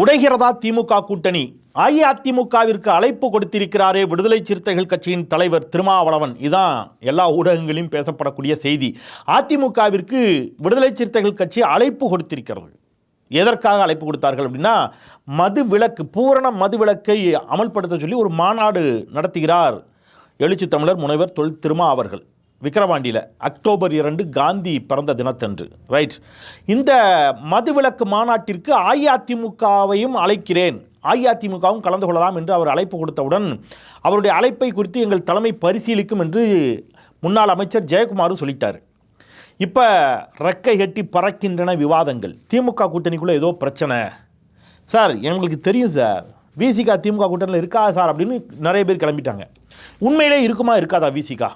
உடைகிறதா திமுக கூட்டணி? அஇஅதிமுகவிற்கு அழைப்பு கொடுத்திருக்கிறாரே விடுதலை சிறுத்தைகள் கட்சியின் தலைவர் திருமாவளவன். இதுதான் எல்லா ஊடகங்களிலும் பேசப்படக்கூடிய செய்தி. அதிமுகவிற்கு விடுதலை சிறுத்தைகள் கட்சி அழைப்பு கொடுத்திருக்கிறது. எதற்காக அழைப்பு கொடுத்தார்கள் அப்படின்னா மது விலக்கு பூரண மது விலக்கை அமல்படுத்த சொல்லி ஒரு மாநாடு நடத்துகிறார் எழுச்சி தமிழர் முனைவர் தொல் திருமா அவர்கள். விக்கிரவாண்டியில் அக்டோபர் இரண்டு காந்தி பிறந்த தினத்தன்று ரைட் இந்த மதுவிலக்கு மாநாட்டிற்கு அஇஅதிமுகவையும் அழைக்கிறேன். அஇஅதிமுகவும் கலந்து கொள்ளலாம் என்று அவர் அழைப்பு கொடுத்தவுடன் அவருடைய அழைப்பை குறித்து எங்கள் தலைமை பரிசீலிக்கும் என்று முன்னாள் அமைச்சர் ஜெயக்குமாரும் சொல்லிட்டார். இப்போ ரெக்கை கட்டி பறக்கின்றன விவாதங்கள். திமுக கூட்டணிக்குள்ளே ஏதோ பிரச்சனை. சார் எங்களுக்கு தெரியும் சார். விசிகா திமுக கூட்டணியில் இருக்கா சார் அப்படின்னு நிறைய பேர் கிளம்பிட்டாங்க. உண்மையிலே இருக்குமா இருக்காதா விசிகா?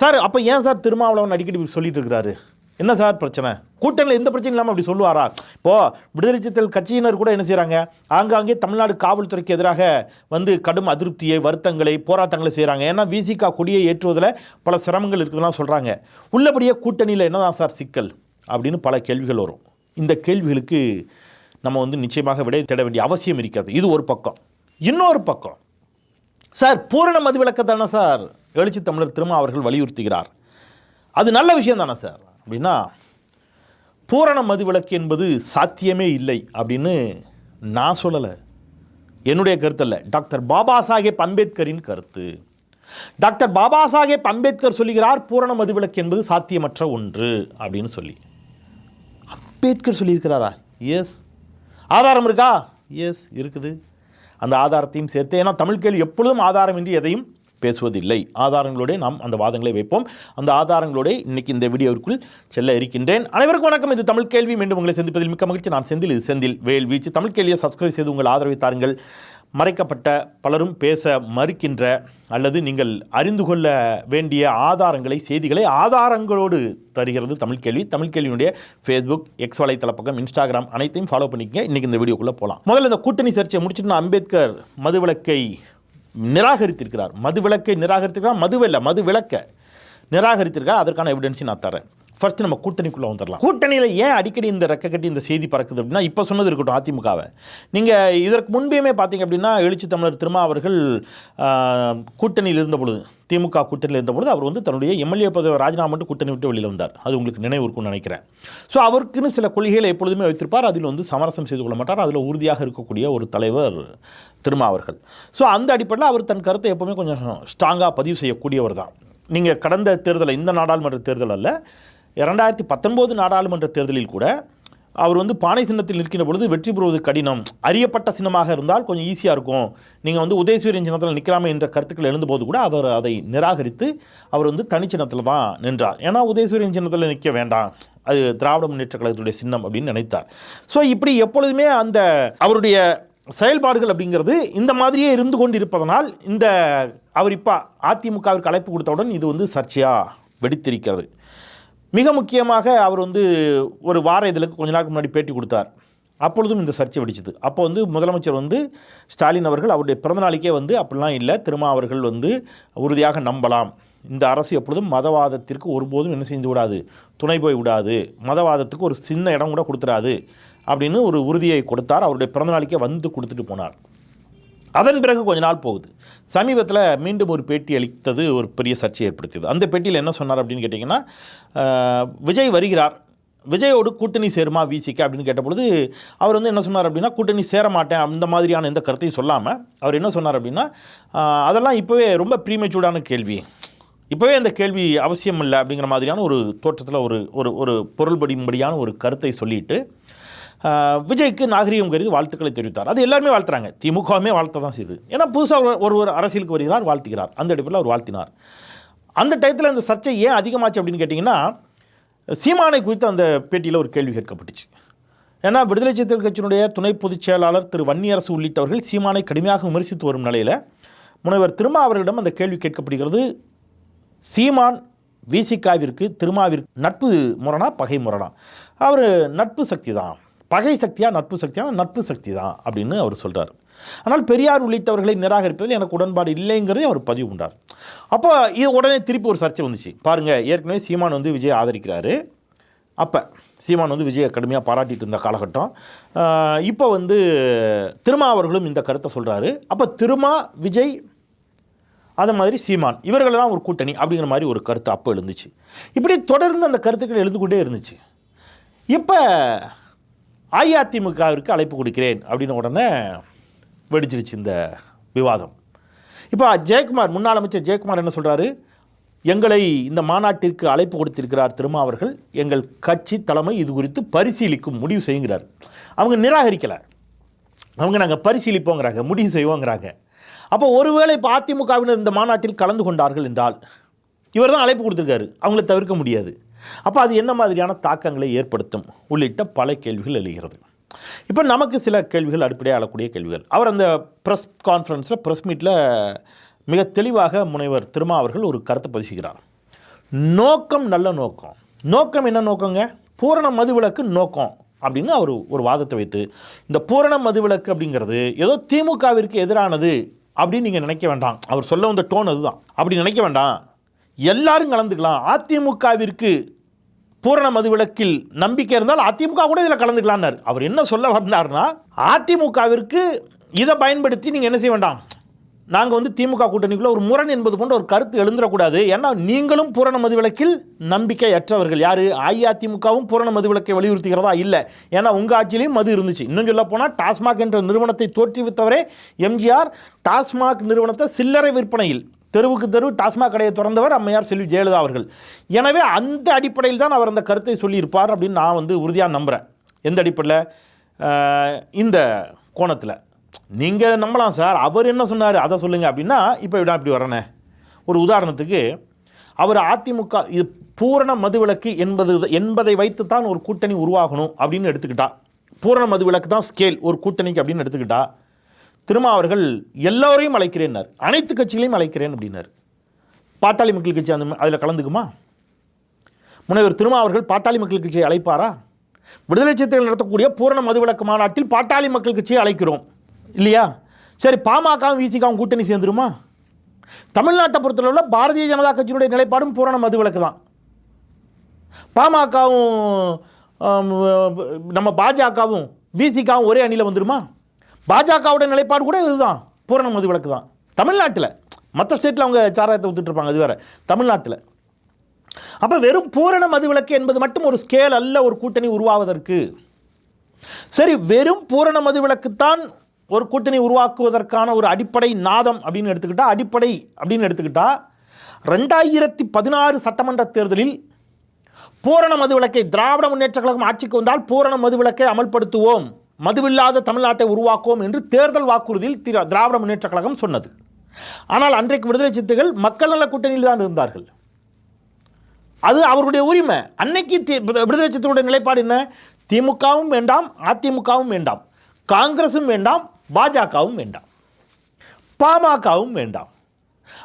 சார் அப்போ ஏன் சார் திருமாவளவன் அடிக்கடி இப்படி சொல்லிட்டு இருக்கிறாரு? என்ன சார் பிரச்சனை? கூட்டணியில் எந்த பிரச்சனையும் இல்லாமல் அப்படி சொல்லுவாரா? இப்போது விடுதலை சிறுத்தைகள் கட்சியினர் கூட என்ன செய்கிறாங்க ஆங்காங்கே தமிழ்நாடு காவல்துறைக்கு எதிராக வந்து கடும் அதிருப்தியை வருத்தங்களை போராட்டங்களை செய்கிறாங்க ஏன்னா விசிகா கொடியை ஏற்றுவதில் பல சிரமங்கள் இருக்குதுலாம் சொல்கிறாங்க உள்ளபடியே கூட்டணியில் என்னதான் சார் சிக்கல்? அப்படின்னு பல கேள்விகள் வரும். இந்த கேள்விகளுக்கு நம்ம வந்து நிச்சயமாக விடை தேட வேண்டிய அவசியம் இருக்காது. இது ஒரு பக்கம். இன்னொரு பக்கம். சார் பூரண மதுவிலக்கை தானே சார்? எழுச்சி தமிழர் திரும்ப அவர்கள் வலியுறுத்துகிறார். அது நல்ல விஷயம் தானே சார்? அப்படின்னா பூரண மதுவிலக்கு என்பது சாத்தியமே இல்லை அப்படின்னு நான் சொல்லலை. என்னுடைய கருத்து அல்ல. டாக்டர் பாபா சாஹேப் அம்பேத்கரின் கருத்து. டாக்டர் பாபா சாஹேப் அம்பேத்கர் சொல்லுகிறார் பூரண மதுவிலக்கு என்பது சாத்தியமற்ற ஒன்று அப்படின்னு சொல்லி. அம்பேத்கர் சொல்லியிருக்கிறாரா? எஸ் ஆதாரம் இருக்கா? எஸ் இருக்குது. அந்த ஆதாரத்தையும் சேர்த்து ஏன்னா தமிழ் கேள்வி எப்பொழுதும் ஆதாரமின்றி எதையும் பேசுவதில்லை. ஆதாரங்களோட நாம் அந்த வாதங்களை வைப்போம். அந்த ஆதாரங்களோட இன்னைக்கு இந்த வீடியோவிற்குள் செல்ல இருக்கின்றேன். அனைவருக்கும் வணக்கம். இது தமிழ் கேள்வி. மீண்டும் உங்களை சந்திப்பதில் மிக்க மகிழ்ச்சி. நான் செந்தில் இது செந்தில் வேல் வீச்சு. தமிழ் கேள்வியை சப்ஸ்கிரைப் செய்து உங்கள் ஆதரவை தாருங்கள். மறைக்கப்பட்ட பலரும் பேச மறுக்கின்ற அல்லது நீங்கள் அறிந்து கொள்ள வேண்டிய ஆதாரங்களை செய்திகளை ஆதாரங்களோடு தருகிறது தமிழ் கேள்வி. தமிழ் கேள்வியினுடைய ஃபேஸ்புக் எக்ஸ் வலைத்தள பக்கம் இன்ஸ்டாகிராம் அனைத்தையும் ஃபாலோ பண்ணிக்கங்க. இன்றைக்கி இந்த வீடியோக்குள்ளே போகலாம் முதல்ல இந்த கூட்டணி சர்ச்சையை முடிச்சுட்டு நான் அம்பேத்கர் மதுவிலக்கை நிராகரித்திருக்கிறார். மது விளக்கை நிராகரித்திருக்கிறார்? மது இல்லை மது விளக்க நிராகரித்திருக்கார் அதற்கான எவிடன்ஸையும் நான் தரேன் ஃபர்ஸ்ட் நம்ம கூட்டணிக்குள்ளே வந்துடலாம் கூட்டணியில் ஏன் அடிக்கடி இந்த ரெக்க கட்டி இந்த செய்தி பறக்குது அப்படின்னா இப்போ சொன்னது இருக்கட்டும் அதிமுகவை. நீங்கள் இதற்கு முன்பேயுமே பார்த்தீங்க அப்படின்னா எழுச்சி தமிழர் திருமா அவர்கள் கூட்டணியில் இருந்த பொழுது திமுக கூட்டணியில் இருந்த பொழுது அவர் வந்து தன்னுடைய எம்எல்ஏ பதவி ராஜினாமா மட்டும் கூட்டணி விட்டு வெளியில் வந்தார். அது உங்களுக்கு நினைவு இருக்கும்னு நினைக்கிறேன். ஸோ அவருக்குன்னு சில கொள்கைகளை எப்பொழுதுமே வைத்திருப்பார். அதில் வந்து சமரசம் செய்து கொள்ள மாட்டார். அதில் உறுதியாக இருக்கக்கூடிய ஒரு தலைவர் திருமா அவர்கள் ஸோ அந்த அடிப்படையில் அவர் தன் கருத்தை எப்போவுமே கொஞ்சம் ஸ்ட்ராங்காக பதிவு செய்யக்கூடியவர் தான். நீங்கள் கடந்த தேர்தலை இந்த நாடாளுமன்ற தேர்தல் அல்ல இரண்டாயிரத்தி பத்தொன்பது நாடாளுமன்ற தேர்தலில் கூட அவர் வந்து பானை சின்னத்தில் நிற்கின்ற பொழுது வெற்றி பெறுவது கடினம். அறியப்பட்ட சின்னமாக இருந்தால் கொஞ்சம் ஈஸியாக இருக்கும். நீங்கள் வந்து உதயசூரியன் சின்னத்தில் நிற்கலாமே என்ற கருத்துக்கள் எழுந்தபோது கூட அவர் அதை நிராகரித்து அவர் வந்து தனிச்சின்னத்தில் தான் நின்றார். ஏன்னா உதயசூரியன் சின்னத்தில் நிற்க வேண்டாம். அது திராவிட முன்னேற்ற கழகத்துடைய சின்னம் அப்படின்னு நினைத்தார். ஸோ இப்படி எப்பொழுதுமே அந்த அவருடைய செயல்பாடுகள் அப்படிங்கிறது இந்த மாதிரியே இருந்து கொண்டு இருப்பதனால் இந்த அவர் இப்போ அதிமுகவிற்கு அழைப்பு கொடுத்தவுடன் இது வந்து சர்ச்சையாக வெடித்திருக்கிறது. மிக முக்கியமாக அவர் வந்து ஒரு வார இதழுக்கு கொஞ்ச நாளுக்கு முன்னாடி பேட்டி கொடுத்தார். அப்பொழுதும் இந்த சர்ச்சை வெடிச்சது. அப்போ வந்து முதலமைச்சர் வந்து ஸ்டாலின் அவர்கள் அவருடைய பிறந்தநாளைக்கே வந்து அப்படிலாம் இல்லை திருமா அவர்கள் வந்து உறுதியாக நம்பலாம். இந்த அரசு எப்பொழுதும் மதவாதத்திற்கு ஒருபோதும் என்ன செஞ்சு விடாது துணை போய் விடாது மதவாதத்துக்கு ஒரு சின்ன இடம் கூட கொடுத்துடாது அப்படின்னு ஒரு உறுதியை கொடுத்தார். அவருடைய பிறந்தநாளைக்கே வந்து கொடுத்துட்டு போனார். அதன் பிறகு கொஞ்ச நாள் போகுது. சமீபத்தில் மீண்டும் ஒரு பேட்டி அளித்தது ஒரு பெரிய சர்ச்சை ஏற்படுத்தியது. அந்த பேட்டியில் என்ன சொன்னார் அப்படின்னு கேட்டிங்கன்னா விஜய் வருகிறார். விஜயோடு கூட்டணி சேருமா விசிக்க அப்படின்னு கேட்டபொழுது அவர் வந்து என்ன சொன்னார் அப்படின்னா கூட்டணி சேர மாட்டேன் அந்த மாதிரியான எந்த கருத்தையும் சொல்லாமல் அவர் என்ன சொன்னார் அப்படின்னா அதெல்லாம் இப்போவே ரொம்ப ப்ரீமெச்சூர்டான கேள்வி. இப்போவே அந்த கேள்வி அவசியம் இல்லை அப்படிங்கிற மாதிரியான ஒரு தோற்றத்தில் ஒரு ஒரு ஒரு பொருள்படியும்படியான ஒரு கருத்தை சொல்லிட்டு விஜய்க்கு நாகரீகம் கருதி வாழ்த்துக்களை தெரிவித்தார். அது எல்லாருமே வாழ்த்துறாங்க. திமுகவுமே வாழ்த்த தான் செய்யுது. ஏன்னா புதுசாக ஒரு ஒரு அரசியலுக்கு வருகிறார் வாழ்த்துகிறார். அந்த அடிப்படையில் அவர் வாழ்த்தினார். அந்த டயத்தில் அந்த சர்ச்சை ஏன் அதிகமாச்சு அப்படின்னு கேட்டிங்கன்னா சீமானை குறித்து அந்த பேட்டியில் ஒரு கேள்வி கேட்கப்பட்டுச்சு. ஏன்னா விடுதலை சிறுத்தைகள் கட்சியினுடைய துணை பொதுச் செயலாளர் திரு வன்னியரசு உள்ளிட்டவர்கள் சீமானை கடுமையாக விமர்சித்து வரும் நிலையில் முனைவர் திருமா அவர்களிடம் அந்த கேள்வி கேட்கப்படுகிறது. சீமான் விசிகாவிற்கு திருமாவிற்கு நட்பு முரணா பகை முரணா? அவர் நட்பு சக்தி தான் பகை சக்தியா நட்பு சக்தியாக நட்பு சக்தி தான் அப்படின்னு அவர் சொல்கிறார் ஆனால் பெரியார் உள்ளிட்டவர்களை நிராகரிப்பதில் எனக்கு உடன்பாடு இல்லைங்கிறதே அவர் பதிவு உண்டார் அப்போ இது உடனே திருப்பி ஒரு சர்ச்சை வந்துச்சு. பாருங்கள் ஏற்கனவே சீமான் வந்து விஜய் ஆதரிக்கிறாரு. அப்போ சீமான் வந்து விஜயை கடுமையாக பாராட்டிட்டு இருந்த காலகட்டம். இப்போ வந்து திருமா அவர்களும் இந்த கருத்தை சொல்கிறாரு அப்போ திருமா விஜய் அதே மாதிரி சீமான் இவர்களெல்லாம் ஒரு கூட்டணி அப்படிங்கிற மாதிரி ஒரு கருத்து அப்போ எழுந்துச்சு. இப்படி தொடர்ந்து அந்த கருத்துக்கள் எழுந்து கொண்டே இருந்துச்சு. இப்போ அஇஅதிமுகவிற்கு அழைப்பு கொடுக்கிறேன் அப்படின்னு உடனே வெடிச்சிருச்சு இந்த விவாதம். இப்போ ஜெயக்குமார் முன்னாள் அமைச்சர் ஜெயக்குமார் என்ன சொல்கிறாரு எங்களை இந்த மாநாட்டிற்கு அழைப்பு கொடுத்திருக்கிறார் திருமா அவர்கள் எங்கள் கட்சி தலைமை இது குறித்து பரிசீலிக்கும் முடிவு செய்யுங்கிறார். அவங்க நிராகரிக்கலை. அவங்க நாங்கள் பரிசீலிப்போங்கிறாங்க முடிவு செய்வோங்கிறாங்க. அப்போ ஒருவேளை இப்போ அதிமுகவினர் இந்த மாநாட்டில் கலந்து கொண்டார்கள் என்றால் இவர் தான் அழைப்பு கொடுத்துருக்காரு. அவங்கள தவிர்க்க முடியாது. அப்போ அது என்ன மாதிரியான தாக்கங்களை ஏற்படுத்தும்? உள்ளிட்ட பல கேள்விகள் எழுகிறது. இப்போ நமக்கு சில கேள்விகள் அடிப்படையாக ஆளக்கூடிய கேள்விகள். அவர் அந்த ப்ரெஸ் கான்ஃபரன்ஸில் ப்ரெஸ் மீட்டில் மிக தெளிவாக முனைவர் திருமா அவர்கள் ஒரு கருத்தை பதிசுகிறார் நோக்கம் நல்ல நோக்கம். நோக்கம் என்ன நோக்கங்க? பூரண மதுவிலக்கு நோக்கம் அப்படின்னு அவர் ஒரு வாதத்தை வைத்து இந்த பூரண மதுவிலக்கு அப்படிங்கிறது ஏதோ திமுகவிற்கு எதிரானது அப்படின்னு நீங்கள் நினைக்க வேண்டாம். அவர் சொல்ல வந்த டோன் அதுதான். அப்படி நினைக்க வேண்டாம். எல்லாரும் கலந்துக்கலாம். அதிமுகவிற்கு பூரண மதுவிலக்கில் நம்பிக்கை இருந்தால் அதிமுக கூட இதில் கலந்துக்கலாம்னார் அவர் என்ன சொல்ல வந்தார்னா அதிமுகவிற்கு இதை பயன்படுத்தி நீங்கள் என்ன செய்ய வேண்டாம். நாங்கள் வந்து திமுக கூட்டணிக்குள்ளே ஒரு முரண் என்பது போன்ற ஒரு கருத்து எழுந்துடக்கூடாது. ஏன்னா நீங்களும் பூரண மதுவிலக்கில் நம்பிக்கையற்றவர்கள். யார்? அஇஅதிமுகவும் பூரண மதுவிலக்கை வலியுறுத்துகிறதா? இல்லை. ஏன்னா உங்கள் ஆட்சியிலையும் மது இருந்துச்சு. இன்னும் சொல்ல போனால் டாஸ்மாக் என்ற நிறுவனத்தை தோற்றுவித்தவரே எம்ஜிஆர். டாஸ்மாக் நிறுவனத்தை சில்லறை விற்பனையில் தெருவுக்கு தெரு டாஸ்மாக் கடையை திறந்தவர் அம்மையார் செல்வி ஜெயலலிதா அவர்கள். எனவே அந்த அடிப்படையில் தான் அவர் அந்த கருத்தை சொல்லியிருப்பார் அப்படின்னு நான் வந்து உறுதியாக நம்புகிறேன் எந்த அடிப்படையில்? இந்த கோணத்தில். நீங்கள் நம்பலாம் சார். அவர் என்ன சொன்னார்? அதை சொல்லுங்கள் அப்படின்னா இப்போ விடா இப்படி வரேனே ஒரு உதாரணத்துக்கு அவர் அதிமுக இது பூரண மதுவிலக்கு என்பது என்பதை வைத்து தான் ஒரு கூட்டணி உருவாகணும் அப்படின்னு எடுத்துக்கிட்டா. பூரண மதுவிலக்கு தான் ஸ்கேல் ஒரு கூட்டணிக்கு அப்படின்னு எடுத்துக்கிட்டா. திருமா அவர்கள் எல்லோரையும் அழைக்கிறேன்னார். அனைத்து கட்சிகளையும் அழைக்கிறேன் அப்படின்னார். பாட்டாளி மக்கள் கட்சி அந்த அதில் கலந்துக்குமா? முனைவர் திருமா அவர்கள் பாட்டாளி மக்கள் கட்சியை அழைப்பாரா? விடுதலை சிறுத்தைகள் நடத்தக்கூடிய பூரண மதுவிலக்கு மாநாட்டில் பாட்டாளி மக்கள் கட்சியை அழைக்கிறோம். இல்லையா? சரி பாமகவும் விசிகாவும் கூட்டணி சேர்ந்துருமா? தமிழ்நாட்டை பொறுத்தளவில் பாரதிய ஜனதா கட்சியினுடைய நிலைப்பாடும் பூரண மதுவிலக்கு தான். பாமகவும் நம்ம பாஜகவும் விசிகாவும் ஒரே அணியில் வந்துருமா? பாஜகவுடைய நிலைப்பாடு கூட இதுதான். பூரண மதுவிலக்கு தான். தமிழ்நாட்டில் மற்ற ஸ்டேட்டில் அவங்க சாராயத்தை வித்துட்டு அது வேற. தமிழ்நாட்டில். அப்போ வெறும் பூரண மதுவிலக்கு என்பது மட்டும் ஒரு ஸ்கேல் அல்ல ஒரு கூட்டணி உருவாவதற்கு. சரி வெறும் பூரண மதுவிலக்குத்தான் ஒரு கூட்டணி உருவாக்குவதற்கான ஒரு அடிப்படை நாதம் அப்படின்னு எடுத்துக்கிட்டா அடிப்படை அப்படின்னு எடுத்துக்கிட்டா ரெண்டாயிரத்தி பதினாறு சட்டமன்ற தேர்தலில் பூரண மதுவிலக்கை திராவிட முன்னேற்ற கழகம் ஆட்சிக்கு வந்தால் பூரண மதுவிலக்கை அமல்படுத்துவோம். மதுவில்லாத தமிழ்நாட்டை உருவாக்குவோம் என்று தேர்தல் வாக்குறுதியில் திராவிட முன்னேற்ற கழகம் சொன்னது. ஆனால் அன்றைக்கு விடுதலை சித்துகள் மக்கள் நல கூட்டணியில் தான் இருந்தார்கள். அது அவருடைய உரிமை. அன்னைக்கு தி- விடுதலை சித்தருடைய நிலைப்பாடு என்ன? திமுகவும் வேண்டாம் அதிமுகவும் வேண்டாம் காங்கிரஸும் வேண்டாம் பாஜகவும் வேண்டாம் பாமகவும் வேண்டாம்.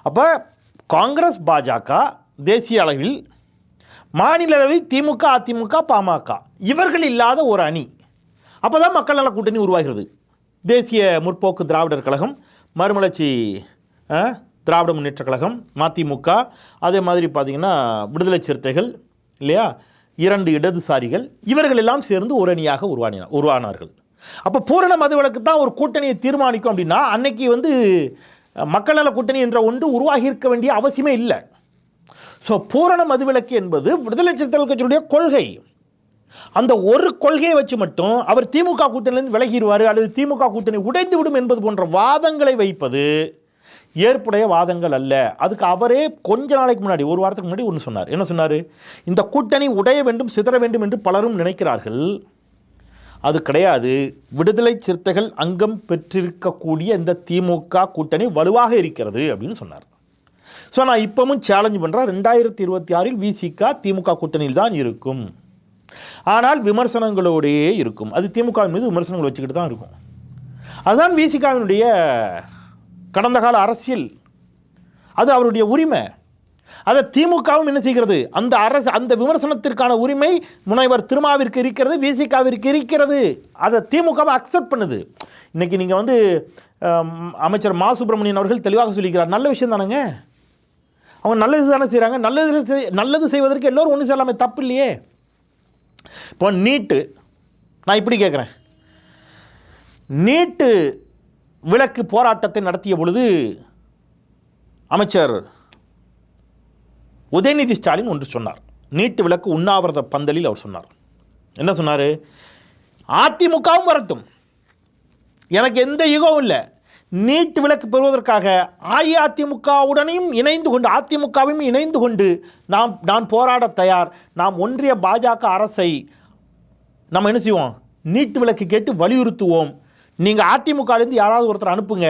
அப்போ காங்கிரஸ் பாஜக தேசிய அளவில் மாநில அளவில் திமுக அதிமுக பாமக இவர்கள் இல்லாத ஒரு அணி அப்போ தான் மக்கள் நல கூட்டணி உருவாகிறது. தேசிய முற்போக்கு திராவிடர் கழகம் மறுமலர்ச்சி திராவிட முன்னேற்ற கழகம் மதிமுக அதே மாதிரி பார்த்தீங்கன்னா விடுதலை சிறுத்தைகள் இல்லையா? இரண்டு இடதுசாரிகள் இவர்கள் எல்லாம் சேர்ந்து ஒரு அணியாக உருவானின உருவானார்கள். அப்போ பூரண மதுவிலக்கு தான் ஒரு கூட்டணியை தீர்மானிக்கும் அப்படின்னா அன்னைக்கு வந்து மக்கள் நல கூட்டணி என்ற ஒன்று உருவாகி இருக்க வேண்டிய அவசியமே இல்லை. ஸோ பூரண மதுவிலக்கு என்பது விடுதலை சிறுத்தைகள் கட்சியுடைய கொள்கை. அந்த ஒரு கொள்கையை வச்சு மட்டும் அவர் திமுக கூட்டணியிலிருந்து விலகிடுவார் அல்லது திமுக கூட்டணி உடைந்து விடும் என்பது போன்ற வாதங்களை வைப்பது ஏற்புடைய வாதங்கள் அல்ல. அதுக்கு அவரே கொஞ்ச நாளைக்கு முன்னாடி ஒரு வாரத்துக்கு முன்னாடி ஒன்று சொன்னார். என்ன சொன்னார்? இந்த கூட்டணி உடைய வேண்டும் சிதற வேண்டும் என்று பலரும் நினைக்கிறார்கள். அது கிடையாது. விடுதலை சிறுத்தைகள் அங்கம் பெற்றிருக்கக்கூடிய இந்த திமுக கூட்டணி வலுவாக இருக்கிறது அப்படின்னு சொன்னார். ஸோ நான் இப்பவும் சேலஞ்ச் பண்ணுறேன் ரெண்டாயிரத்தி இருபத்தி ஆறில் விசிகா திமுக கூட்டணியில் தான் இருக்கும். ஆனால் விமர்சனங்களோடையே இருக்கும். அது திமுக மீது விமர்சனங்கள் வச்சுக்கிட்டு தான் இருக்கும். அதுதான் விசிகாவினுடைய கடந்த கால அரசியல். அது அவருடைய உரிமை. அதை திமுகவும் என்ன செய்கிறது? அந்த அரசு அந்த விமர்சனத்திற்கான உரிமை முனைவர் திருமாவிற்கு இருக்கிறது விசிகாவிற்கு இருக்கிறது. அதை திமுகவை அக்செப்ட் பண்ணுது. இன்னைக்கு நீங்கள் வந்து அமைச்சர் மா. சுப்பிரமணியன் அவர்கள் தெளிவாக சொல்லிக்கிறார். நல்ல விஷயம் தானேங்க. அவங்க நல்லது தானே செய்கிறாங்க நல்லது செய் நல்லது செய்வதற்கு எல்லோரும் ஒன்று செய்யலாமே தப்பு இல்லையே. இப்போ நீட்டு நான் இப்படி கேட்குறேன். நீட்டு விளக்கு போராட்டத்தை நடத்திய பொழுது அமைச்சர் உதயநிதி ஸ்டாலின் ஒன்று சொன்னார். நீட்டு விளக்கு உண்ணாவிரத பந்தலில் அவர் சொன்னார். என்ன சொன்னார்? அதிமுகவும் வரட்டும். எனக்கு எந்த யுகமும் இல்லை. நீட் விலக்கு பெறுவதற்காக அஇஅதிமுகவுடனையும் இணைந்து கொண்டு அதிமுகவையும் இணைந்து கொண்டு நாம் நான் போராட தயார். நாம் ஒன்றிய பாஜக அரசை நம்ம என்ன செய்வோம்? நீட் விலக்கு கேட்டு வலியுறுத்துவோம். நீங்கள் அதிமுகலேருந்து யாராவது ஒருத்தர் அனுப்புங்க.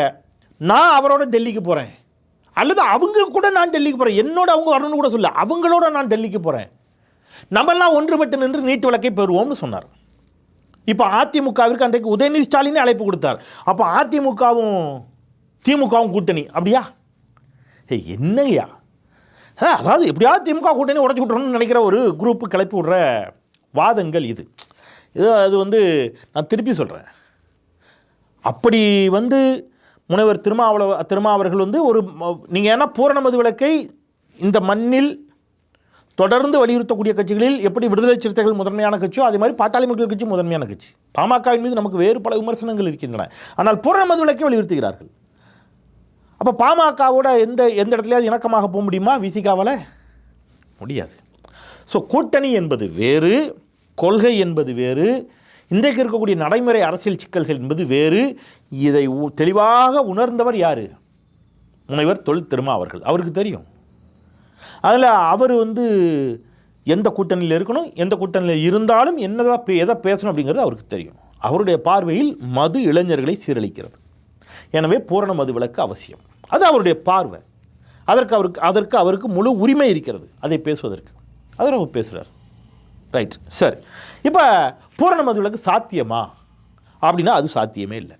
நான் அவரோட டெல்லிக்கு போகிறேன் அல்லது அவங்க கூட நான் டெல்லிக்கு போகிறேன் என்னோட அவங்க வரணும்னு கூட சொல்ல அவங்களோட நான் டெல்லிக்கு போகிறேன் நம்மெல்லாம் ஒன்றுபட்டு நின்று நீட் விளக்கை பெறுவோம்னு சொன்னார். இப்போ அதிமுகவிற்கு அன்றைக்கு உதயநிதி ஸ்டாலினே அழைப்பு கொடுத்தார். அப்போ அதிமுகவும் திமுகவும் கூட்டணி. அப்படியா? ஏய் என்னங்கய்யா? அதாவது எப்படியாவது திமுக கூட்டணி உடச்சி விட்றணும்னு நினைக்கிற ஒரு குரூப்பு கிளப்பி விடுற வாதங்கள் இது. இது அது வந்து நான் திருப்பி சொல்கிறேன் அப்படி வந்து முனைவர் திருமாவளவ திருமாவர்கள் வந்து ஒரு நீங்கள் ஏன்னா பூரண மது விளக்கை இந்த மண்ணில் தொடர்ந்து வலியுறுத்தக்கூடிய கட்சிகளில் எப்படி விடுதலை சிறுத்தைகள் முதன்மையான கட்சியோ அதே மாதிரி பாட்டாளி மக்கள் கட்சி முதன்மையான கட்சி. பாமகவின் மீது நமக்கு வேறு பல விமர்சனங்கள் இருக்கின்றன. ஆனால் பூரண விளக்கை வலியுறுத்துகிறார்கள். அப்போ பாமகவோட எந்த எந்த இடத்துலையாவது இணக்கமாக போக முடியுமா? விசிகாவால்? முடியாது. ஸோ கூட்டணி என்பது வேறு கொள்கை என்பது வேறு இன்றைக்கு இருக்கக்கூடிய நடைமுறை அரசியல் சிக்கல்கள் என்பது வேறு. இதை உ- தெளிவாக உணர்ந்தவர் யார்? முனைவர் தொல் திருமா அவர்கள். அவருக்கு தெரியும். அதில் அவர் வந்து எந்த கூட்டணியில் இருக்கணும் எந்த கூட்டணியில் இருந்தாலும் என்னதான் பே- எதை பேசணும் அப்படிங்கிறது அவருக்கு தெரியும். அவருடைய பார்வையில் மது இளைஞர்களை சீரழிக்கிறது. எனவே பூரண மது விலக்கு அவசியம். அது அவருடைய பார்வை. அதற்கு அவருக்கு அதற்கு அவருக்கு முழு உரிமை இருக்கிறது அதை பேசுவதற்கு. அதை அவர் பேசுகிறார் ரைட் சரி இப்போ பூரண மது விலக்கு சாத்தியமா? அப்படின்னா அது சாத்தியமே இல்லை.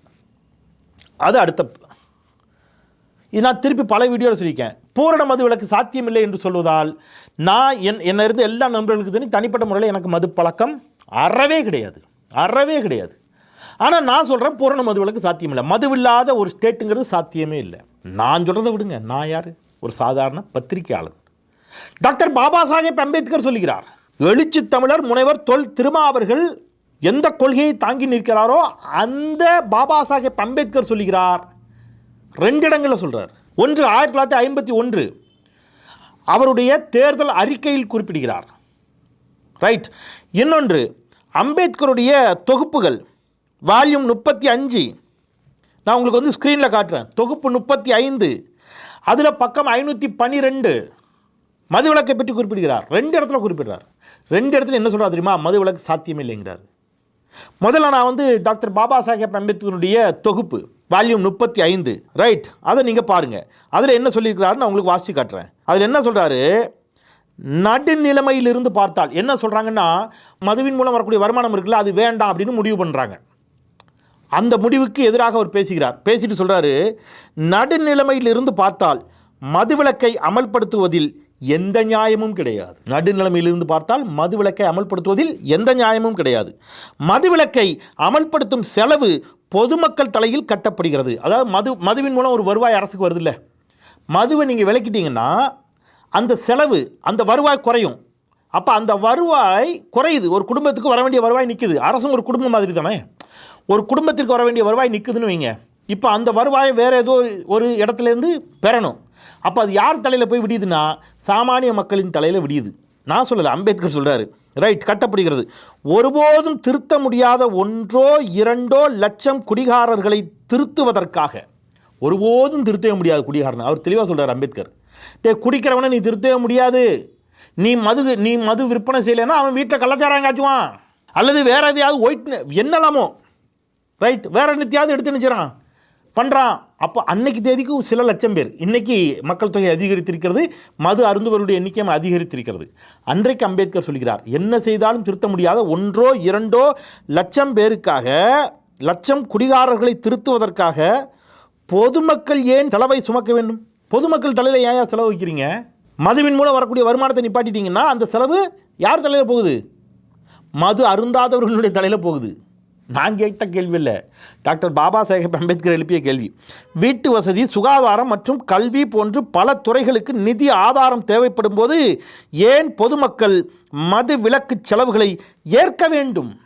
அது அடுத்த நான் திருப்பி பல வீடியோவில் சொல்லியிருக்கேன். பூரண மது விலக்கு சாத்தியமில்லை என்று சொல்வதால் நான் என் என்னை இருந்து எல்லா நண்பர்களுக்கு தெரியும் தனிப்பட்ட முறையில் எனக்கு மது பழக்கம் அறவே கிடையாது. அறவே கிடையாது. ஆனால் நான் சொல்கிறேன் பூரண மது விலக்கு சாத்தியமில்லை. மதுவில்லாத ஒரு ஸ்டேட்டுங்கிறது சாத்தியமே இல்லை. நான் சொல்கிறத விடுங்க. நான் யார்? ஒரு சாதாரண பத்திரிகையாளர் டாக்டர் பாபா சாஹேப் அம்பேத்கர் சொல்லுகிறார் எழுச்சி தமிழர் முனைவர் தொல் திருமா அவர்கள் எந்த கொள்கையை தாங்கி நிற்கிறாரோ அந்த பாபா சாஹேப் அம்பேத்கர் சொல்லுகிறார். ரெண்டு இடங்களில் சொல்கிறார் ஒன்று ஆயிரத்தி தொள்ளாயிரத்தி ஐம்பத்தி ஒன்று. அவருடைய தேர்தல் அறிக்கையில் குறிப்பிடுகிறார். ரைட் இன்னொன்று அம்பேத்கருடைய தொகுப்புகள் வால்யூம் முப்பத்தி அஞ்சு. நான் உங்களுக்கு வந்து ஸ்க்ரீனில் காட்டுறேன். தொகுப்பு முப்பத்தி ஐந்து. அதில் பக்கம் ஐநூற்றி பன்னிரெண்டு. மதுவிலக்கை பற்றி குறிப்பிடுகிறார். ரெண்டு இடத்துல குறிப்பிடுறார். ரெண்டு இடத்துல என்ன சொல்கிறார் தெரியுமா? மதுவிலக்கு சாத்தியம் இல்லைங்கிறார் முதல்ல நான் வந்து டாக்டர் பாபா சாஹேப் அம்பேத்கருடைய தொகுப்பு. வால்யூம் முப்பத்தி ஐந்து. ரைட் அதை நீங்கள் பாருங்கள் அதில் என்ன சொல்லியிருக்கிறாருன்னு நான் உங்களுக்கு வாசித்து காட்டுறேன். அதில் என்ன சொல்கிறாரு நடுநிலைமையிலிருந்து பார்த்தால். என்ன சொல்கிறாங்கன்னா மதுவின் மூலம் வரக்கூடிய வருமானம் இருக்குல்ல அது வேண்டாம் அப்படின்னு முடிவு பண்ணுறாங்க அந்த முடிவுக்கு எதிராக அவர் பேசுகிறார். பேசிட்டு சொல்கிறாரு நடுநிலைமையிலிருந்து பார்த்தால் மதுவிலக்கை அமல்படுத்துவதில் எந்த நியாயமும் கிடையாது. நடுநிலைமையிலிருந்து பார்த்தால் மதுவிலக்கை அமல்படுத்துவதில் எந்த நியாயமும் கிடையாது. மதுவிலக்கை அமல்படுத்தும் செலவு பொதுமக்கள் தலையில் கட்டப்படுகிறது. அதாவது மது மதுவின் மூலம் ஒரு வருவாய் அரசுக்கு வருது இல்லை மதுவை நீங்கள் விளக்கிட்டீங்கன்னா அந்த செலவு அந்த வருவாய் குறையும். அப்போ அந்த வருவாய் குறையுது. ஒரு குடும்பத்துக்கு வர வேண்டிய வருவாய் நிற்குது அரசும் ஒரு குடும்பம் மாதிரி தானே? ஒரு குடும்பத்திற்கு வர வேண்டிய வருவாய் நிற்குதுன்னு வைங்க. இப்போ அந்த வருவாயை வேறு ஏதோ ஒரு இடத்துலேருந்து பெறணும். அப்போ அது யார் தலையில் போய் விடியுதுன்னா சாமானிய மக்களின் தலையில் விடியுது. நான் சொல்லலை அம்பேத்கர் சொல்கிறாரு ரைட் கட்டப்படுகிறது. ஒருபோதும் திருத்த முடியாத ஒன்றோ இரண்டோ லட்சம் குடிகாரர்களை திருத்துவதற்காக. ஒருபோதும் திருத்தவே முடியாது குடிகாரன். அவர் தெளிவாக சொல்கிறார் அம்பேத்கர். டே குடிக்கிறவனை நீ திருத்தவே முடியாது. நீ மது நீ மது விற்பனை செய்யலைன்னா அவன் வீட்டில் கலாச்சாரம் காய்ச்சுவான். அல்லது வேற எதையாவது ஒயிட் என்னலாமோ ரைட் வேற நித்தியாவது எடுத்து நினைச்சிடறான் பண்ணுறான் அப்போ அன்னைக்கு தேதிக்கு சில லட்சம் பேர். இன்றைக்கி மக்கள் தொகை அதிகரித்திருக்கிறது. மது அருந்துவருடைய எண்ணிக்கையும் அதிகரித்திருக்கிறது. அன்றைக்கு அம்பேத்கர் சொல்கிறார் என்ன செய்தாலும் திருத்த முடியாத ஒன்றோ இரண்டோ லட்சம் பேருக்காக லட்சம் குடிகாரர்களை திருத்துவதற்காக பொதுமக்கள் ஏன் செலவை சுமக்க வேண்டும்? பொதுமக்கள் தலையில் ஏன் செலவு வைக்கிறீங்க? மதுவின் மூலம் வரக்கூடிய வருமானத்தை நிப்பாட்டிட்டீங்கன்னா அந்த செலவு யார் தலையில் போகுது? மது அருந்தாதவர்களுடைய தலையில் போகுது. நான் கேட்ட கேள்வி இல்லை. டாக்டர் பாபா சாஹேப் அம்பேத்கர் எழுப்பிய கேள்வி. வீட்டு வசதி சுகாதாரம் மற்றும் கல்வி போன்று பல துறைகளுக்கு நிதி ஆதாரம் தேவைப்படும் போது ஏன் பொதுமக்கள் மது விலக்கு செலவுகளை ஏற்க வேண்டும்?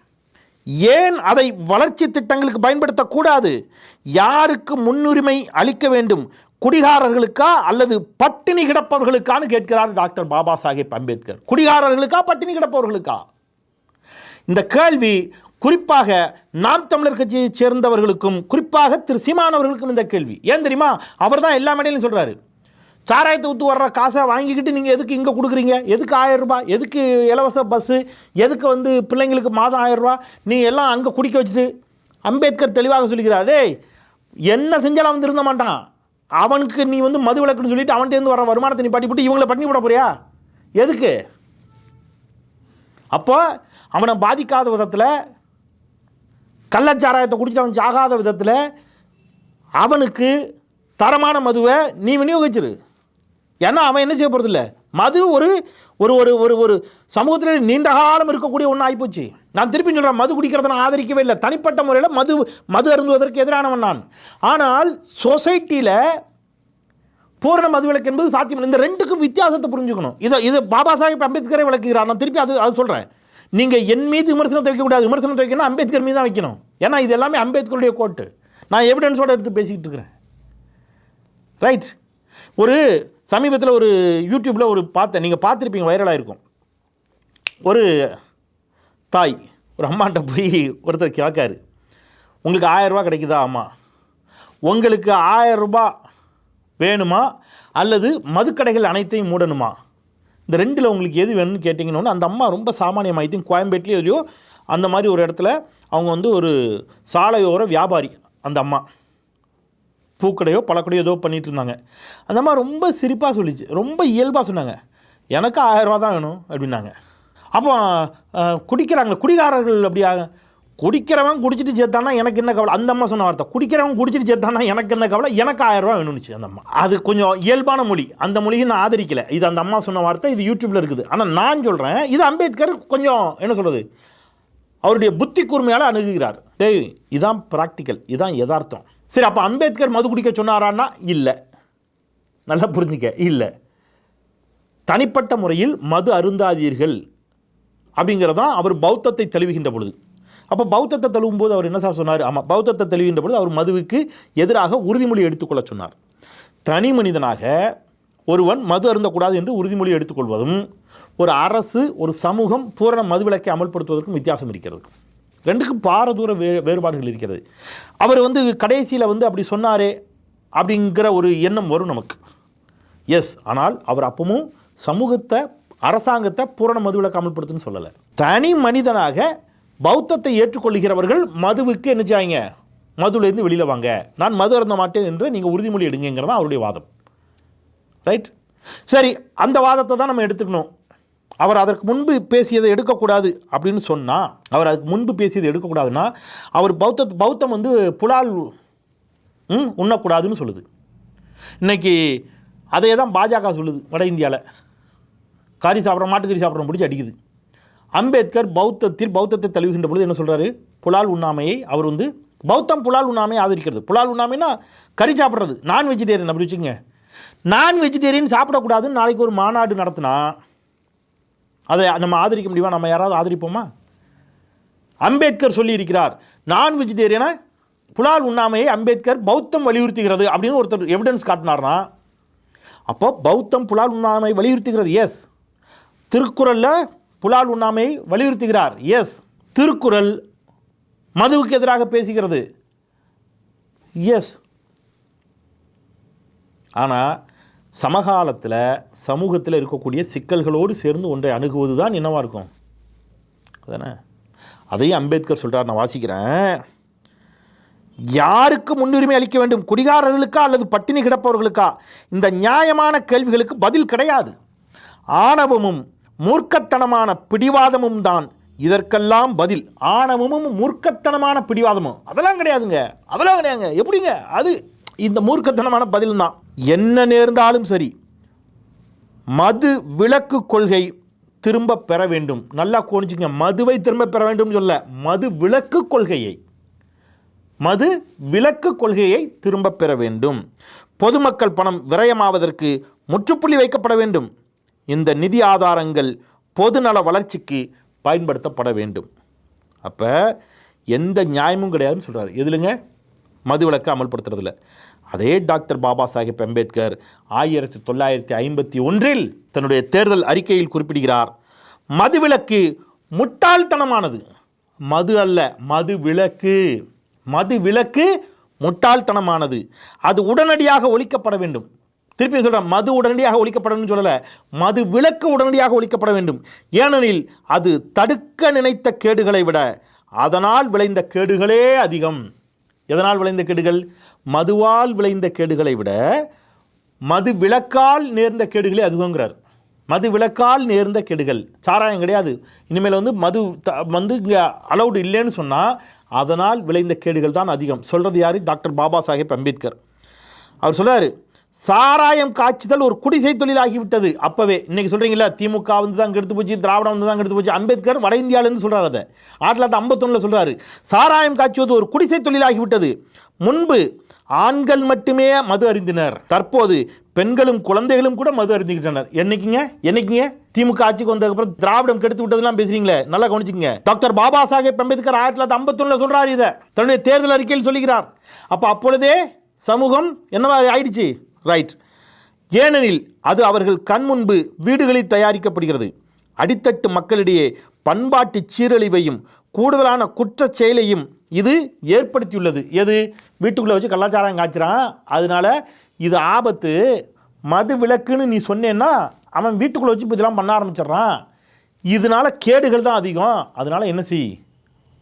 ஏன் அதை வளர்ச்சி திட்டங்களுக்கு பயன்படுத்தக்கூடாது? யாருக்கு முன்னுரிமை அளிக்க வேண்டும்? குடிகாரர்களுக்கா அல்லது பட்டினி கிடப்பவர்களுக்கான்னு கேட்கிறார் டாக்டர் பாபா சாஹேப் அம்பேத்கர். குடிகாரர்களுக்கா பட்டினி கிடப்பவர்களுக்கா? இந்த கேள்வி குறிப்பாக நாம் தமிழர் கட்சியைச் சேர்ந்தவர்களுக்கும் குறிப்பாக திரு சீமான் அவர்களுக்கும் இந்த கேள்வி. ஏன் தெரியுமா? அவர் தான் எல்லா மேடையிலும் சொல்கிறாரு சாராயத்தை ஊற்று வர்ற காசை வாங்கிக்கிட்டு நீங்கள் எதுக்கு இங்கே கொடுக்குறீங்க? எதுக்கு ஆயிரம் ரூபாய்? எதுக்கு இலவச பஸ்ஸு எதுக்கு வந்து பிள்ளைங்களுக்கு மாதம் ஆயிரம் நீ எல்லாம் அங்கே குடிக்க வச்சுட்டு அம்பேத்கர் தெளிவாக சொல்லிக்கிறாரே என்ன செஞ்சாலும் அவன் திருந்த மாட்டான். அவனுக்கு நீ வந்து மது விளக்குன்னு சொல்லிட்டு அவன்கிட்டேருந்து வர வருமானத்தை நீ பாட்டி போட்டு இவங்கள பண்ணி விட போறியா? எதுக்கு? அப்போ அவனை பாதிக்காத விதத்தில் கள்ளச்சாராயத்தை குடித்தவன் சாகாத விதத்தில் அவனுக்கு தரமான மதுவை நீ விநியோகிச்சிரு. ஏன்னா அவன் என்ன செய்ய போகிறதில்ல மது ஒரு ஒரு ஒரு ஒரு ஒரு சமூகத்தில் நீண்ட காலம் இருக்கக்கூடிய ஒன்று ஆகிப்போச்சு நான் திருப்பி சொல்கிறேன் மது குடிக்கிறத நான் ஆதரிக்கவே இல்லை. தனிப்பட்ட முறையில் மது மது அருந்துவதற்கு எதிரானவன் நான். ஆனால் சொசைட்டியில் பூரண மதுவிலக்கு என்பது சாத்தியம் இந்த ரெண்டுக்கும் வித்தியாசத்தை புரிஞ்சுக்கணும். இதை இது பாபா சாஹிப் அம்பேத்கரை விளக்குகிறார். நான் திருப்பி அது அது சொல்கிறேன் நீங்கள் என் மீது விமர்சனம் வைக்கக்கூடாது. விமர்சனம் துவைக்கணும் அம்பேத்கர் மீது தான் வைக்கணும். ஏன்னா இது எல்லாமே அம்பேத்கருடைய கோட்டு. நான் எவிடன்ஸோடு எடுத்து பேசிக்கிட்டு இருக்கிறேன். ரைட் ஒரு சமீபத்தில் ஒரு யூடியூப்பில் ஒரு பார்த்தேன் நீங்கள் பார்த்துருப்பீங்க வைரலாக இருக்கும் ஒரு தாய் ஒரு அம்மாட்ட போய் ஒருத்தர் கேட்காரு. உங்களுக்கு ஆயிரம் கிடைக்குதா ஆமாம் உங்களுக்கு ஆயரூபா வேணுமா? அல்லது மதுக்கடைகள் அனைத்தையும் மூடணுமா? இந்த ரெண்டில் உங்களுக்கு எது வேணும்னு கேட்டிங்கன்னு அந்த அம்மா ரொம்ப சாமானியம் ஐ திங்க் எதையோ அந்த மாதிரி ஒரு இடத்துல அவங்க வந்து ஒரு சாலையோர வியாபாரி அந்த அம்மா. பூக்கடையோ பழக்கடையோ ஏதோ பண்ணிகிட்டு இருந்தாங்க. அந்த அம்மா ரொம்ப சிரிப்பாக சொல்லிச்சு. ரொம்ப இயல்பாக சொன்னாங்க. எனக்கு ஆயிரம் ரூபா தான் வேணும் அப்படின்னாங்க. அப்போ குடிக்கிறாங்க. குடிகாரர்கள் அப்படியா குடிக்கிறவன் குடிச்சிட்டு சேர்த்தானா எனக்கு என்ன கவலை? அந்த அம்மா சொன்ன வார்த்தை. குடிக்கிறவன் குடிச்சிட்டு சேர்த்தானா எனக்கு என்ன கவலை? எனக்கு ஆயிரம் ரூபா வேணும்னுச்சு அந்த அம்மா. அது கொஞ்சம் இயல்பான மொழி. அந்த மொழியை நான் ஆதரிக்கல. இது அந்த அம்மா சொன்ன வார்த்தை இது யூடியூப்ல இருக்குது. ஆனால் நான் சொல்கிறேன் இது அம்பேத்கர் கொஞ்சம் என்ன சொல்கிறது அவருடைய புத்தி கூர்மையால் அணுகுகிறார். டேய் இதான் ப்ராக்டிக்கல் இதான் யதார்த்தம். சரி அப்போ அம்பேத்கர் மது குடிக்க சொன்னாரான்னா? இல்லை. நல்லா புரிஞ்சுக்க. இல்லை. தனிப்பட்ட முறையில் மது அருந்தாதீர்கள். அப்படிங்கிறதான் அவர் பௌத்தத்தை தழுவுகின்ற பொழுது. அப்போ பௌத்தத்தை தழுவும் போது அவர் என்ன சார் சொன்னார்? ஆமாம் பௌத்தத்தை தழுவுகின்ற பொழுது அவர் மதுவுக்கு எதிராக உறுதிமொழி எடுத்துக்கொள்ள சொன்னார். தனி மனிதனாக ஒருவன் மது அருந்தக்கூடாது என்று உறுதிமொழி எடுத்துக்கொள்வதும் ஒரு அரசு ஒரு சமூகம் பூரண மதுவிலக்கை அமல்படுத்துவதற்கும் வித்தியாசம் இருக்கிறது. ரெண்டுக்கும் பாரதூர வே வேறுபாடுகள் இருக்கிறது. அவர் வந்து கடைசியில் வந்து அப்படி சொன்னாரே அப்படிங்கிற ஒரு எண்ணம் வரும் நமக்கு. எஸ் ஆனால் அவர் அப்பவும் சமூகத்தை அரசாங்கத்தை பூரண மதுவிலக்கு அமல்படுத்துன்னு சொல்லலை. தனி மனிதனாக பௌத்தத்தை ஏற்றுக்கொள்கிறவர்கள் மதுவுக்கு என்ன செய்யாங்க மதுலேருந்து வெளியில் வாங்க. நான் மது அருந்த மாட்டேன் என்று நீங்கள் உறுதிமொழி எடுங்கிறது தான் அவருடைய வாதம். ரைட் சரி அந்த வாதத்தை தான் நம்ம எடுத்துக்கணும். அவர் அதற்கு முன்பு பேசியதை எடுக்கக்கூடாது அப்படின்னு சொன்னால் அவர் அதுக்கு முன்பு பேசியதை எடுக்கக்கூடாதுன்னா அவர் பௌத்த பௌத்தம் வந்து புலால் ம் உண்ணக்கூடாதுன்னு சொல்லுது. இன்னைக்கு அதையே தான் பாஜக சொல்லுது வட இந்தியாவில் கறி சாப்பிட்றோம் மாட்டுக்கறி சாப்பிட்றோம் பிடிச்சி அடிக்குது. அம்பேத்கர் பௌத்தத்தில் பௌத்தத்தை தழுவுகின்ற பொழுது என்ன சொல்கிறாரு புலால் உண்ணாமையை அவர் வந்து பௌத்தம் புலால் உண்ணாமையை ஆதரிக்கிறது. புலால் உண்ணாமைன்னா கறி சாப்பிட்றது. நான் வெஜிடேரியன் அப்படி வச்சுங்க நான் வெஜிடேரியன் சாப்பிடக்கூடாதுன்னு நாளைக்கு ஒரு மாநாடு நடத்தினா அதை நம்ம ஆதரிக்க முடியுமா? நம்ம யாராவது ஆதரிப்போமா? அம்பேத்கர் சொல்லியிருக்கிறார். நான் வெஜிடேரியனை புலால் உண்ணாமையை அம்பேத்கர் பௌத்தம் வலியுறுத்துகிறது அப்படின்னு ஒருத்தர் எவிடன்ஸ் காட்டினார்னா அப்போ பௌத்தம் புலால் உண்ணாமை வலியுறுத்துகிறது. எஸ் திருக்குறளில் புலால் உண்ணாமையை வலியுறுத்துகிறார். எஸ் திருக்குறள் மதுவுக்கு எதிராக பேசுகிறது. எஸ் ஆனால் சமகாலத்தில் சமூகத்தில் இருக்கக்கூடிய சிக்கல்களோடு சேர்ந்து ஒன்றை அணுகுவது தான் என்னவாக இருக்கும்? அதானே? அதையும் அம்பேத்கர் சொல்கிறார் நான் வாசிக்கிறேன். யாருக்கு முன்னுரிமை அளிக்க வேண்டும்? குடிகாரர்களுக்கா அல்லது பட்டினி கிடப்பவர்களுக்கா? இந்த நியாயமான கேள்விகளுக்கு பதில் கிடையாது. ஆணவமும் மூர்க்கத்தனமான பிடிவாதமும் தான். இதற்கெல்லாம் பதில். ஆணவமும் மூர்க்கத்தனமான பிடிவாதமும். அதெல்லாம் கிடையாதுங்க. அதெல்லாம் கிடையாதுங்க. எப்படிங்க? அது இந்த மூர்க்கத்தனமான பதில் தான் என்ன நேர்ந்தாலும் சரி மது விளக்கு கொள்கை திரும்ப பெற வேண்டும். நல்லா கோணிச்சுங்க மதுவை திரும்ப பெற வேண்டும் சொல்ல. மது விலக்கு கொள்கையை. மது விலக்கு கொள்கையை திரும்ப பெற வேண்டும். பொதுமக்கள் பணம் விரயமாவதற்கு முற்றுப்புள்ளி வைக்கப்பட வேண்டும். இந்த நிதி ஆதாரங்கள் பொதுநல வளர்ச்சிக்கு பயன்படுத்தப்பட வேண்டும். அப்போ எந்த நியாயமும் கிடையாதுன்னு சொல்கிறார் எதுலங்க? மது விலக்கு அதே டாக்டர் பாபா சாஹிப் அம்பேத்கர் ஆயிரத்தி தொள்ளாயிரத்தி ஐம்பத்தி ஒன்றில் தன்னுடைய தேர்தல் அறிக்கையில் குறிப்பிடுகிறார். மதுவிலக்கு முட்டாள்தனமானது. மது அல்ல மது விலக்கு. மது விலக்கு முட்டாள்தனமானது. அது உடனடியாக ஒழிக்கப்பட வேண்டும். திருப்பி சொல்கிறேன் மது உடனடியாக ஒழிக்கப்படணும்னு சொல்லலை. மது விளக்கு உடனடியாக ஒழிக்கப்பட வேண்டும். ஏனெனில் அது தடுக்க நினைத்த கேடுகளை விட அதனால் விளைந்த கேடுகளே அதிகம். எதனால் விளைந்த கேடுகள்? மதுவால் விளைந்த கேடுகளை விட மது விளக்கால் நேர்ந்த கேடுகளே அதிகங்கிறார் மது விளக்கால் நேர்ந்த கெடுகள். சாராயம் கிடையாது. இனிமேல் வந்து மது த வந்து இங்கே அலௌடு இல்லைன்னு சொன்னால் அதனால் விளைந்த கேடுகள் தான் அதிகம். சொல்கிறது யார்? டாக்டர் பாபா சாஹேப் அம்பேத்கர். அவர் சொல்கிறார் சாராயம் காய்ச்சுதல் ஒரு குடிசை தொழிலாகிவிட்டது. அப்பவே இன்னைக்கு சொல்கிறீங்களா திமுக வந்து தான் கெடுத்து போச்சு திராவிடம் வந்து தான் கெடுத்து போச்சு அம்பேத்கர் வட இந்தியாவிலேருந்து சொல்கிறார் அதை. ஆயிரத்தி தொள்ளாயிரத்தி ஐம்பத்தொன்னில் சொல்கிறாரு சாராயம் காய்ச்சுவது ஒரு குடிசை தொழிலாகிவிட்டது. முன்பு ஆண்கள் மட்டுமே மது அறிந்தினர் தற்போது பெண்களும் குழந்தைகளும் கூட மது அருந்திக்கிட்டனர் என்னைக்குங்க? என்னைக்குங்க? திமுக ஆட்சிக்கு வந்ததுக்கப்புறம் திராவிடம் கெடுத்து விட்டதெல்லாம் பேசுறீங்களே நல்லா கவனிச்சுங்க டாக்டர் பாபா சாஹேப் அம்பேத்கர் ஆயிரத்தி தொள்ளாயிரத்தி ஐம்பத்தொன்னில் சொல்கிறார் இதை. தன்னுடைய தேர்தல் அறிக்கையில் சொல்லுகிறார். அப்போ அப்பொழுதே சமூகம் என்னவா ஆயிடுச்சு? ரைட் ஏனெனில் அது அவர்கள் கண் முன்பு வீடுகளில் தயாரிக்கப்படுகிறது. அடித்தட்டு மக்களிடையே பண்பாட்டு சீரழிவையும் கூடுதலான குற்ற செயலையும் இது ஏற்படுத்தியுள்ளது. எது? வீட்டுக்குள்ளே வச்சு கலாச்சாரம் காய்ச்சிறான். அதனால இது ஆபத்து. மது விலக்குன்னு நீ சொன்னேன்னா அவன் வீட்டுக்குள்ளே வச்சு இப்போ இதெல்லாம் பண்ண ஆரம்பிச்சிடுறான். இதனால கேடுகள் தான் அதிகம். அதனால என்ன செய்?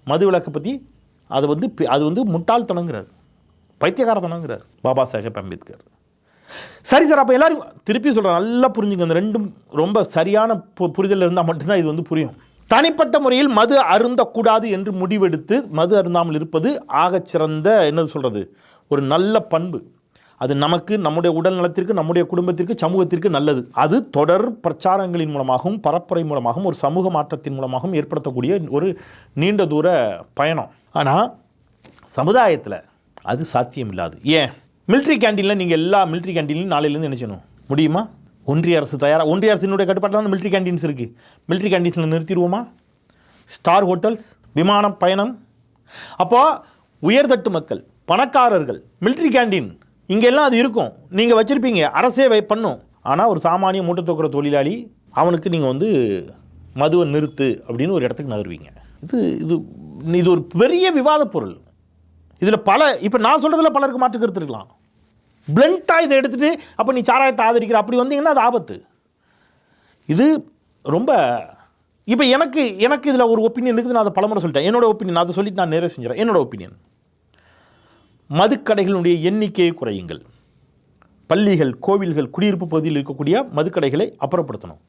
மது விளக்கை பற்றி அது வந்து அது வந்து முட்டாள்தனங்கிறார். பைத்தியகாரத்தனங்கிறார் பாபா சாஹேப் அம்பேத்கர். சரி சார் அப்போ எல்லோரும் திருப்பி சொல்கிறேன் நல்லா புரிஞ்சுங்க. அந்த ரெண்டும் ரொம்ப சரியான பு- புரிதல் இருந்தால் மட்டும்தான் இது வந்து புரியும். தனிப்பட்ட முறையில் மது அருந்தக்கூடாது என்று முடிவெடுத்து மது அருந்தாமல் இருப்பது ஆகச்சிறந்த என்னது சொல்கிறது ஒரு நல்ல பண்பு. அது நமக்கு நம்முடைய உடல் நலத்திற்கு நம்முடைய குடும்பத்திற்கு சமூகத்திற்கு நல்லது. அது தொடர் பிரச்சாரங்களின் மூலமாகவும் பரப்புரை மூலமாகவும் ஒரு சமூக மாற்றத்தின் மூலமாகவும் ஏற்படுத்தக்கூடிய ஒரு நீண்ட தூர பயணம். ஆனால் சமுதாயத்தில் அது சாத்தியம் இல்லாது ஏன்? மிலிட்ரி கேண்டீனில் நீங்கள் எல்லா மிலிட்ரி கேண்டீன்லையும் நாளையிலேருந்து என்ன செய்யணும்? முடியுமா? ஒன்றிய அரசு தயாராக ஒன்றிய அரசினுடைய கட்டுப்பாட்டில் தான் மிலிட்ரி கேண்டீன்ஸ் இருக்குது மிலிட்ரி கேண்டீன்ஸில் நிறுத்திடுவோமா? ஸ்டார் ஹோட்டல்ஸ் விமான பயணம். அப்போது உயர்தட்டு மக்கள் பணக்காரர்கள் மிலிட்ரி கேண்டீன் இங்கெல்லாம் அது இருக்கும். நீங்கள் வச்சுருப்பீங்க. அரசே வை பண்ணும். ஆனால் ஒரு சாமானிய மூட்டை தூக்குற தொழிலாளி அவனுக்கு நீங்கள் வந்து மதுவை நிறுத்து அப்படின்னு ஒரு இடத்துக்கு நகருவீங்க. இது இது இது ஒரு பெரிய விவாதப் பொருள். இதில் பல இப்போ நான் சொல்கிறதுல பலருக்கு மாற்று கருத்து இருக்கலாம். பிளண்ட்டாக இதை எடுத்துகிட்டு அப்போ நீ சாராயத்தை ஆதரிக்கிற. அப்படி வந்தீங்கன்னா அது ஆபத்து. இது ரொம்ப இப்போ எனக்கு எனக்கு இதில் ஒரு ஒப்பீனியன் இருக்குது நான் அதை பலமுறை சொல்லிட்டேன். என்னோடய ஒப்பீனியன் அதை சொல்லிட்டு நான் நேரம் செஞ்சுறேன் என்னோட ஒப்பீனியன் மதுக்கடைகளுடைய எண்ணிக்கையை குறையுங்கள். பள்ளிகள் கோவில்கள் குடியிருப்பு பகுதியில் இருக்கக்கூடிய மதுக்கடைகளை அப்புறப்படுத்தணும்.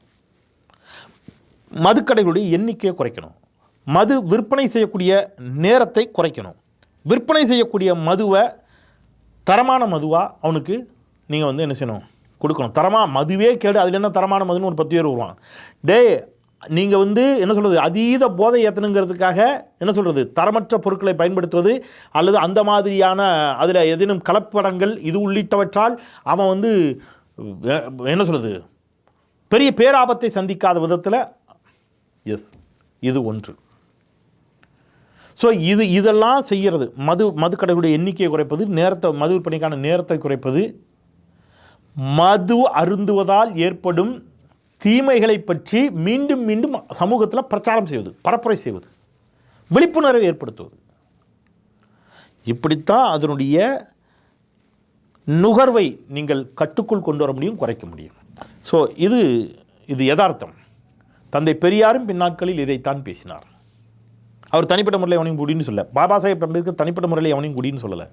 மதுக்கடைகளுடைய எண்ணிக்கையை குறைக்கணும். மது விற்பனை செய்யக்கூடிய நேரத்தை குறைக்கணும். விற்பனை செய்யக்கூடிய மதுவை தரமான மதுவாக அவனுக்கு நீங்கள் வந்து என்ன செய்யணும்? கொடுக்கணும். தரமாக மதுவே கேடு. அதில் என்ன தரமான மதுன்னு ஒரு பத்து பேர் வருவாங்க டே நீங்கள் வந்து என்ன சொல்கிறது அதீத போதை ஏற்றணுங்கிறதுக்காக என்ன சொல்கிறது தரமற்ற பொருட்களை பயன்படுத்துவது அல்லது அந்த மாதிரியான அதில் ஏதேனும் கலப்படங்கள் இது உள்ளிட்டவற்றால் அவன் வந்து என்ன சொல்கிறது பெரிய பேராபத்தை சந்திக்காத விதத்தில் எஸ் இது ஒன்று. ஸோ இது இதெல்லாம் செய்கிறது. மது மதுக்கடைகளுடைய எண்ணிக்கையை குறைப்பது நேரத்தை மது விற்பனைக்கான நேரத்தை குறைப்பது மது அருந்துவதால் ஏற்படும் தீமைகளை பற்றி மீண்டும் மீண்டும் சமூகத்தில் பிரச்சாரம் செய்வது பரப்புரை செய்வது விழிப்புணர்வை ஏற்படுத்துவது. இப்படித்தான் அதனுடைய நுகர்வை நீங்கள் கட்டுக்குள் கொண்டு வர முடியும் குறைக்க முடியும். ஸோ இது இது யதார்த்தம். தந்தை பெரியாரும் பின்னாட்களில் இதைத்தான் பேசினார். அவர் தனிப்பட்ட முறையில் எவனையும் குடின்னு சொல்ல பாபா சாஹேப் அம்பேத்கர் தனிப்பட்ட முறையில் எவனையும் குடின்னு சொல்லலை.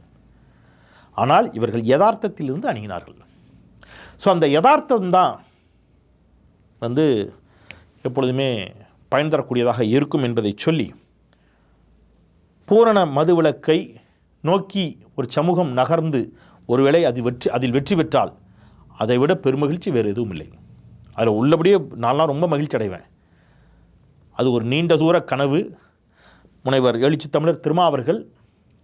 ஆனால் இவர்கள் யதார்த்தத்திலிருந்து அணுகினார்கள். ஸோ அந்த யதார்த்தம் தான் வந்து எப்பொழுதுமே பயன் தரக்கூடியதாக இருக்கும் என்பதை சொல்லி பூரண மதுவிலக்கை நோக்கி ஒரு சமூகம் நகர்ந்து ஒருவேளை அது வெற்றி அதில் வெற்றி பெற்றால் அதை விட பெருமகிழ்ச்சி வேறு எதுவும் இல்லை. அதில் உள்ளபடியே நான்லாம் ரொம்ப மகிழ்ச்சி அடைவேன் அது ஒரு நீண்ட தூர கனவு. முனைவர் எழுச்சி தமிழர் திருமாவர்கள்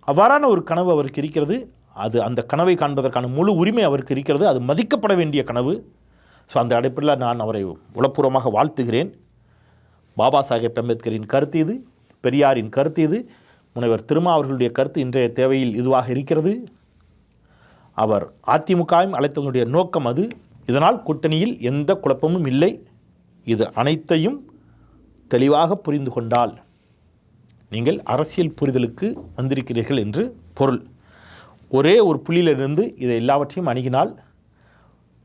அவ்வாறான ஒரு கனவு அவருக்கு இருக்கிறது. அது அந்த கனவை காண்பதற்கான முழு உரிமை அவருக்கு இருக்கிறது. அது மதிக்கப்பட வேண்டிய கனவு. ஸோ அந்த அடிப்படையில் நான் அவரை உளப்பூர்வமாக வாழ்த்துகிறேன். பாபா சாஹேப் அம்பேத்கரின் கருத்து இது பெரியாரின் கருத்து இது முனைவர் திருமா அவர்களுடைய கருத்து இன்றைய தேவையில் இதுவாக இருக்கிறது. அவர் அதிமுகவும் அழைத்ததனுடைய நோக்கம் அது. இதனால் கூட்டணியில் எந்த குழப்பமும் இல்லை. இது அனைத்தையும் தெளிவாக புரிந்து கொண்டால் நீங்கள் அரசியல் புரிதலுக்கு வந்திருக்கிறீர்கள் என்று பொருள். ஒரே ஒரு புள்ளியிலிருந்து இதை எல்லாவற்றையும் அணுகினால்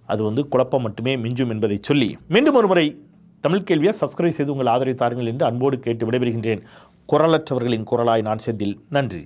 அது வந்து குழப்பம் மட்டுமே மிஞ்சும் என்பதை சொல்லி. மீண்டும் ஒரு முறை தமிழ் கேள்வியை சப்ஸ்கிரைப் செய்து உங்கள் ஆதரவை தாருங்கள் என்று அன்போடு கேட்டு விடைபெறுகின்றேன். குரலற்றவர்களின் குரலாய் நான் செந்தில். நன்றி.